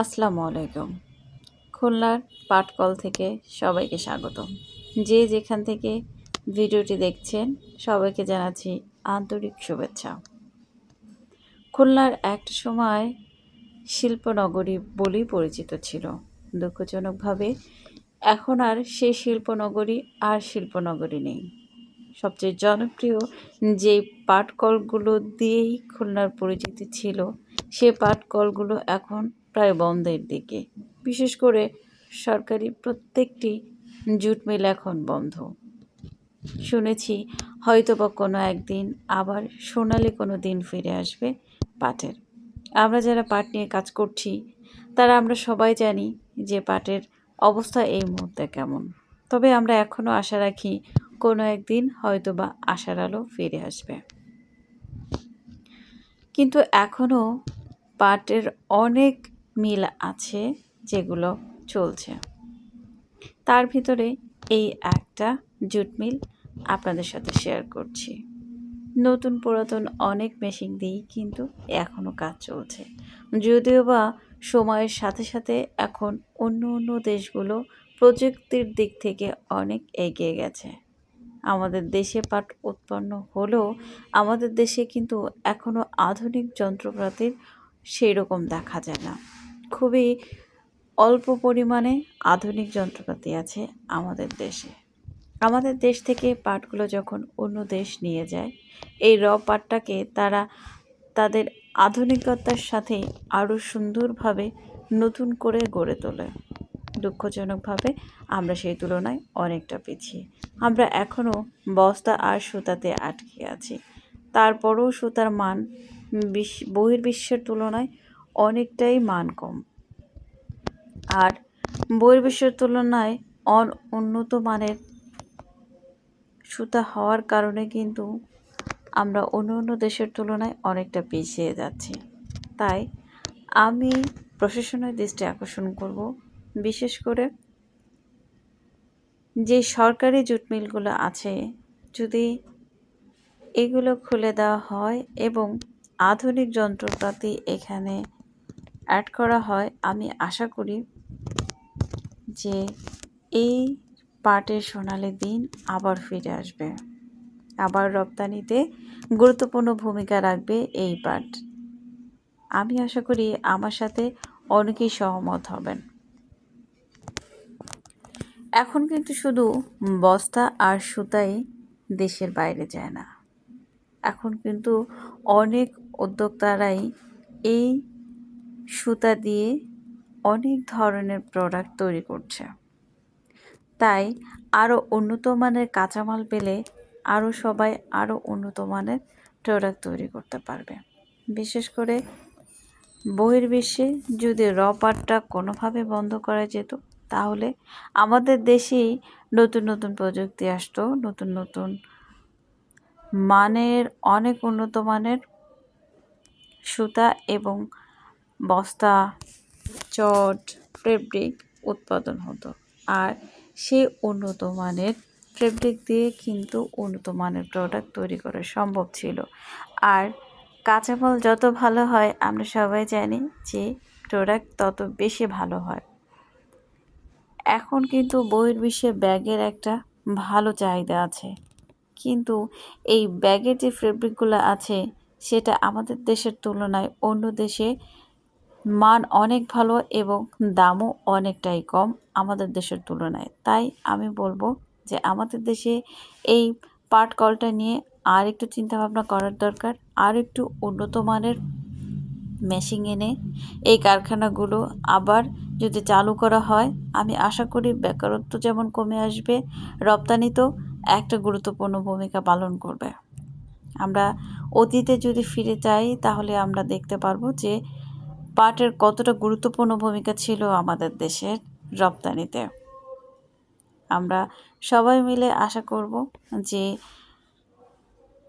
আসসালামু আলাইকুম। খুলনার পাটকল থেকে সবাইকে স্বাগতম। যে যেখান থেকে ভিডিওটি দেখছেন, সবাইকে জানাচ্ছি আন্তরিক শুভেচ্ছা। খুলনার একটা সময় শিল্পনগরী বলেই পরিচিত ছিল। দুঃখজনকভাবে এখন আর সেই শিল্পনগরী আর শিল্পনগরী নেই। সবচেয়ে জনপ্রিয় যে পাটকলগুলো দিয়েই খুলনার পরিচিতি ছিল, সে পাটকলগুলো এখন প্রায় বন্ধের দিকে। বিশেষ করে সরকারি প্রত্যেকটি জুট মিল এখন বন্ধ। শুনেছি হয়তো বা কোনো একদিন আবার সোনালি কোনো দিন ফিরে আসবে পাটের। আমরা যারা পাট নিয়ে কাজ করছি, তারা আমরা সবাই জানি যে পাটের অবস্থা এই মুহূর্তে কেমন। তবে আমরা এখনও আশা রাখি কোনো একদিন হয়তো বা আশার আলো ফিরে আসবে। কিন্তু এখনও পাটের অনেক মিল আছে যেগুলো চলছে। তার ভিতরে এই একটা জুট মিল আপনাদের সাথে শেয়ার করছি। নতুন পুরাতন অনেক মেশিন দিয়েই কিন্তু এখনও কাজ চলছে। যদিও বা সময়ের সাথে সাথে এখন অন্য অন্য দেশগুলো প্রযুক্তির দিক থেকে অনেক এগিয়ে গেছে। আমাদের দেশে পাট উৎপন্ন হলেও আমাদের দেশে কিন্তু এখনও আধুনিক যন্ত্রপাতির সেই রকম দেখা যায় না। খুবই অল্প পরিমাণে আধুনিক যন্ত্রপাতি আছে আমাদের দেশে। আমাদের দেশ থেকে পাটগুলো যখন অন্য দেশ নিয়ে যায়, এই র পাটটাকে তারা তাদের আধুনিকতার সাথে আরও সুন্দরভাবে নতুন করে গড়ে তোলে। দুঃখজনকভাবে আমরা সেই তুলনায় অনেকটা পিছিয়ে। আমরা এখনও বস্তা আর সুতাতে আটকে আছি। তারপরেও সুতার মান বিশ্ব বহির্বিশ্বের তুলনায় অনেকটাই মান কম। আর বহির্বিশ্বের তুলনায় অন উন্নত মানের সুতা হওয়ার কারণে কিন্তু আমরা অন্য অন্য দেশের তুলনায় অনেকটা পিছিয়ে যাচ্ছি। তাই আমি প্রশাসনের দৃষ্টি আকর্ষণ করব, বিশেষ করে যে সরকারি জুট মিলগুলো আছে, যদি এগুলো খুলে দেওয়া হয় এবং আধুনিক যন্ত্রপাতি এখানে অ্যাড করা হয়, আমি আশা করি যে এই পাটের সোনালি দিন আবার ফিরে আসবে। আবার রপ্তানিতে গুরুত্বপূর্ণ ভূমিকা রাখবে এই পাট। আমি আশা করি আমার সাথে অনেকেই সহমত হবেন। এখন কিন্তু শুধু বস্তা আর সুতাই দেশের বাইরে যায় না। এখন কিন্তু অনেক উদ্যোক্তারাই এই সুতা দিয়ে অনেক ধরনের প্রোডাক্ট তৈরি করছে। তাই আরও উন্নত মানের কাঁচামাল পেলে আরও সবাই আরও উন্নত মানের প্রোডাক্ট তৈরি করতে পারবে। বিশেষ করে বহির্বিশ্বে যদি র পাটটা কোনোভাবে বন্ধ করা যেত, তাহলে আমাদের দেশেই নতুন নতুন প্রযুক্তি আসতো, নতুন নতুন মানের, অনেক উন্নত মানের সুতা এবং বস্তা, চট, ফেব্রিক উৎপাদন হতো। আর সেই উন্নত মানের ফেব্রিক দিয়ে কিন্তু উন্নত মানের প্রোডাক্ট তৈরি করা সম্ভব ছিল। আর কাঁচামাল যত ভালো হয়, আমরা সবাই জানি যে প্রোডাক্ট তত বেশি ভালো হয়। এখন কিন্তু বহির্বিশ্বে ব্যাগের একটা ভালো চাহিদা আছে। কিন্তু এই ব্যাগের যে ফেব্রিকগুলো আছে, সেটা আমাদের দেশের তুলনায় অন্য দেশে মান অনেক ভালো এবং দামও অনেকটাই কম আমাদের দেশের তুলনায়। তাই আমি বলব যে আমাদের দেশে এই পাট কলটা নিয়ে আর একটু চিন্তাভাবনা করার দরকার, আর একটু উন্নত মানের মেশিন এনে এই কারখানাগুলো আবার যদি চালু করা হয়, আমি আশা করি বেকারত্ব যেমন কমে আসবে, রপ্তানিতেও একটা গুরুত্বপূর্ণ ভূমিকা পালন করবে। আমরা অতীতে যদি ফিরে যাই, তাহলে আমরা দেখতে পারব যে পাটের কতটা গুরুত্বপূর্ণ ভূমিকা ছিল আমাদের দেশের রপ্তানিতে। আমরা সবাই মিলে আশা করব যে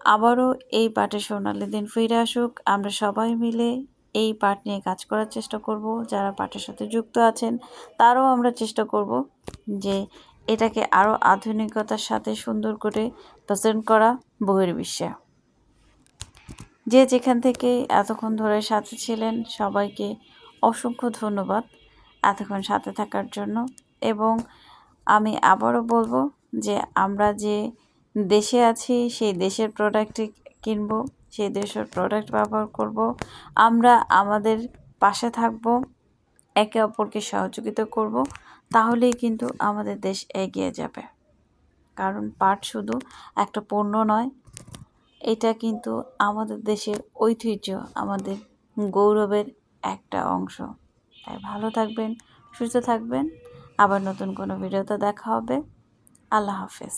আবারও এই পাটের সোনালি দিন ফিরে আসুক। আমরা সবাই মিলে এই পাট নিয়ে কাজ করার চেষ্টা করব। যারা পাটের সাথে যুক্ত আছেন, তারও আমরা চেষ্টা করব যে এটাকে আরও আধুনিকতার সাথে সুন্দর করে প্রেজেন্ট করা বহির্বিশ্বে। যে যেখান থেকে এতক্ষণ ধরে সাথে ছিলেন, সবাইকে অসংখ্য ধন্যবাদ এতক্ষণ সাথে থাকার জন্য। এবং আমি আবারও বলব যে আমরা যে দেশে আছি, সেই দেশের প্রোডাক্টই কিনবো, সেই দেশের প্রোডাক্ট ব্যবহার করব। আমরা আমাদের পাশে থাকব, একে অপরকে সহযোগিতা করব, তাহলেই কিন্তু আমাদের দেশ এগিয়ে যাবে। কারণ পাট শুধু একটা পণ্য নয় এটা কিন্তু আমাদের দেশের ঐতিহ্য, আমাদের গৌরবের একটা অংশ। তাই ভালো থাকবেন, সুস্থ থাকবেন। আবার নতুন কোনো ভিডিওতে দেখা হবে। আল্লাহ হাফেজ।